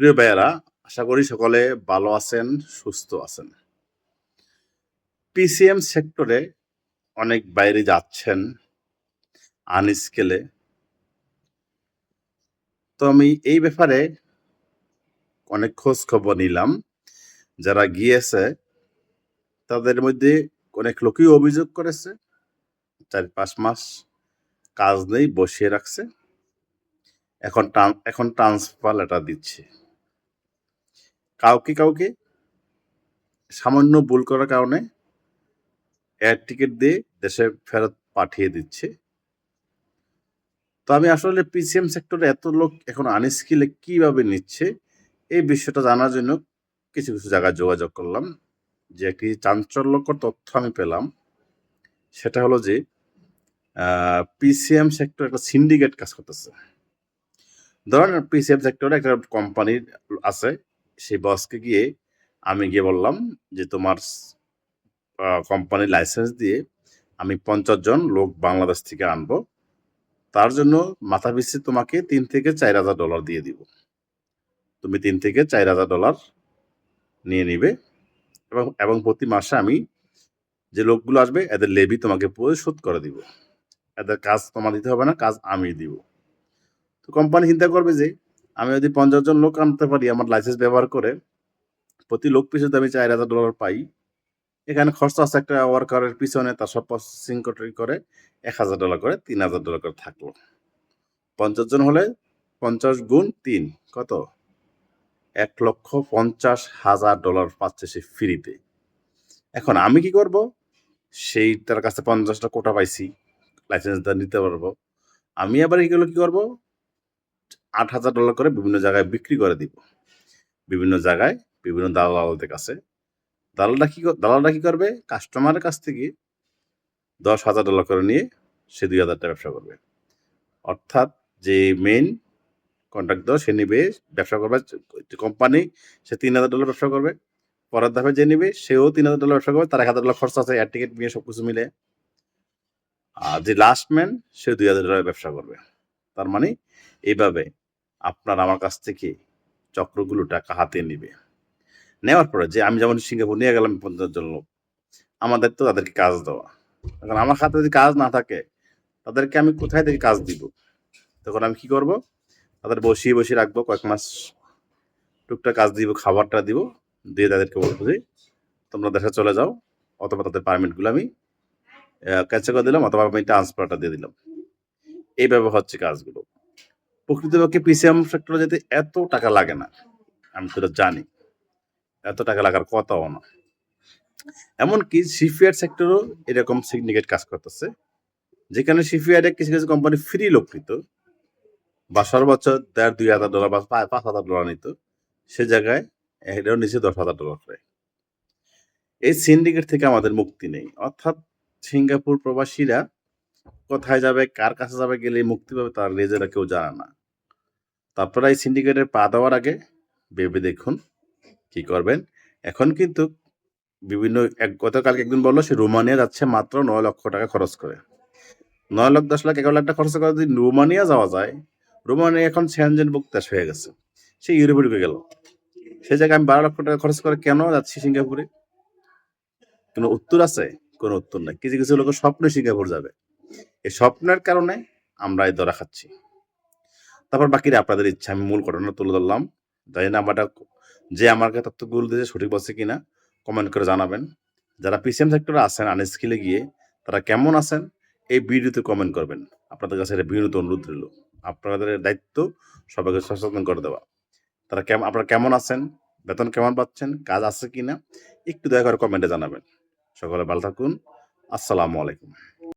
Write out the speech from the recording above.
প্রিয় ভাইয়েরা, আশা করি সকলে ভালো আছেন, সুস্থ আছেন। পিসিএম সেক্টরে অনেক বাইরে যাচ্ছেন আনস্কেলে তো আমি এই ব্যাপারে অনেক খোঁজ খবর নিলাম। যারা গিয়েছে, তাদের মধ্যে অনেক লোকই অভিযোগ করেছে, চার পাঁচ মাস কাজ নেই, বসিয়ে রাখছে। এখন এখন ট্রান্সফার লেটার দিচ্ছে। কাউকে কাউকে সামান্য ভুল করার কারণে এয়ার টিকিট দিয়ে দেশে ফেরত পাঠিয়ে দিচ্ছে। তো আমি আসলে পিসিএম সেক্টরে এত লোক এখন আনস্কিলে কীভাবে নিচ্ছে, এই বিষয়টা জানার জন্য কিছু কিছু জায়গায় যোগাযোগ করলাম। যে একটি চাঞ্চল্যকর তথ্য আমি পেলাম, সেটা হলো যে পিসিএম সেক্টর একটা সিন্ডিকেট কাজ করতেছে। ধরেন পিসিএম সেক্টরে একটা কোম্পানির আছে সেই বসকে গিয়ে আমি গিয়ে বললাম যে, তোমার কোম্পানির লাইসেন্স দিয়ে আমি পঞ্চাশ জন লোক বাংলাদেশ থেকে আনব। তার জন্য মাথা পিছিয়ে তোমাকে তিন থেকে চার হাজার ডলার দিয়ে দিব। তুমি তিন থেকে চার হাজার ডলার নিয়ে নিবে এবং এবং প্রতি মাসে আমি যে লোকগুলো আসবে, এদের লেবি তোমাকে পরিশোধ করে দিব। এদের কাজ তোমার দিতে হবে না, কাজ আমি দিব। তো কোম্পানি চিন্তা করবে যে আমি যদি পঞ্চাশ জন লোক আনতে পারি আমার লাইসেন্স ব্যবহার করে, প্রতি লোক পিছু আমি চার হাজার ডলার পাই, এখানে খরচ আছে একটা ওয়ার্কারের পিছনে, তার সব প্রসেসিং করে এক হাজার ডলার করে, তিন হাজার ডলার করে থাকল। পঞ্চাশ জন হলে পঞ্চাশ গুণ তিন, কত? এক লক্ষ পঞ্চাশ হাজার ডলার পাচ্ছে সে ফ্রিতে এখন আমি কি করব? সেই তার কাছে পঞ্চাশটা কোটা পাইছি লাইসেন্সটা নিতে পারব। আমি আবার এগুলো কি করব? আট হাজার ডলার করে বিভিন্ন জায়গায় বিক্রি করে দিব। বিভিন্ন জায়গায় বিভিন্ন দালালদের কাছে। দালালটা কি দালালটা কি করবে? কাস্টমারের কাছ থেকে দশ হাজার ডলার করে নিয়ে সে দুই হাজার টাকা ব্যবসা করবে। অর্থাৎ যে মেইন কন্ট্রাক্ট সে নিবে, ব্যবসা করবে। কোম্পানি সে তিন হাজার ডলার ব্যবসা করবে। পরের ধাপে যে নিবে, সেও তিন হাজার ডলার ব্যবসা করবে। তার এক হাজার ডলার খরচ আছে এয়ার টিকিট নিয়ে সব কিছু মিলে। আর যে লাস্ট ম্যান সে দুই হাজার ডলার ব্যবসা করবে। তার মানে এইভাবে আপনার আমার কাছ থেকে চক্রগুলো টাকা হাতে নিবে। নেওয়ার পরে যে আমি যেমন সিঙ্গাপুর নিয়ে গেলাম পঞ্চাশ জন লোক, আমার দায়িত্ব তাদেরকে কাজ দেওয়া। এখন আমার হাতে যদি কাজ না থাকে, তাদেরকে আমি কোথায় থেকে কাজ দিব? তখন আমি কি করব? তাদের বসিয়ে বসিয়ে রাখব, কয়েক মাস টুকটাক কাজ দিব, খাবারটা দিব, দিয়ে তাদেরকে বলব যে, তোমরা দেশে চলে যাও, অথবা তাদের পারমিটগুলো আমি ক্যাচে করে দিলাম, অথবা আমি ট্রান্সফারটা দিয়ে দিলাম। এইভাবে হচ্ছে কাজগুলো। প্রকৃতপক্ষে পিসিএম সেক্টরে যেতে এত টাকা লাগে না। আমি এটা জানি। এত টাকা লাগার কথাও না এমনকি শিপইয়ার্ড সেক্টরও এরকম সিগনিকেট কাজ করতেছে। যেখানে শিপইয়ার্ডে কিছু কিছু কোম্পানি ফ্রি লোক নিত। বা সর্বোচ্চ দেড় দুই হাজার ডলার বা পাঁচ হাজার ডলার নিত। সে জায়গায় এটাও নিচে দশ হাজার ডলার করে। এই সিন্ডিকেট থেকে আমাদের মুক্তি নেই। অর্থাৎ সিঙ্গাপুর প্রবাসীরা কোথায় যাবে, কার কাছে যাবে, গেলে মুক্তি পাবে তার নিজেরা কেউ জানে না। তারপরে এই সিন্ডিকেটের পা দেওয়ার আগে ভেবে দেখুন কি করবেন। এখন কিন্তু বিভিন্ন, এক গতকালকে একদিন বলল সে রোমানিয়া যাচ্ছে মাত্র নয় লক্ষ টাকা খরচ করে। নয় লাখ দশ লাখ, এগারো লাখ টাকা খরচ করে যদি রোমানিয়া যাওয়া যায়, রোমানিয়া এখন সেনজেন বুক দেশ হয়ে গেছে। সে ইউরোপে ঢুকে গেল। সেই জায়গায় আমি বারো লক্ষ টাকা খরচ করে কেন যাচ্ছি সিঙ্গাপুরে? কোনো উত্তর আছে? কোনো উত্তর নাই। কিছু কিছু লোকের স্বপ্ন সিঙ্গাপুর যাবে। এই স্বপ্নের কারণে আমরা এই ধরা খাচ্ছি। তারপর বাকিরা আপনাদের ইচ্ছা, আমি মূল ঘটনা তুলে ধরলাম। জানি না আমারটা যে আমাকে তথ্যগুলো দিয়েছে সঠিক বলছে কিনা কমেন্ট করে জানাবেন। যারা পিসিএম সেক্টরে আছেন আনস্কিলে গিয়ে তারা কেমন আছেন, এই ভিডিওতে কমেন্ট করবেন। আপনাদের কাছে এটা বিনীত অনুরোধ রইল। আপনাদের দায়িত্ব সবাইকে সচেতন করে দেওয়া। তারা কেমন আপনারা কেমন আছেন, বেতন কেমন পাচ্ছেন, কাজ আছে কিনা, একটু দয়া করে কমেন্টে জানাবেন। সকলে ভালো থাকুন। আসসালামু আলাইকুম।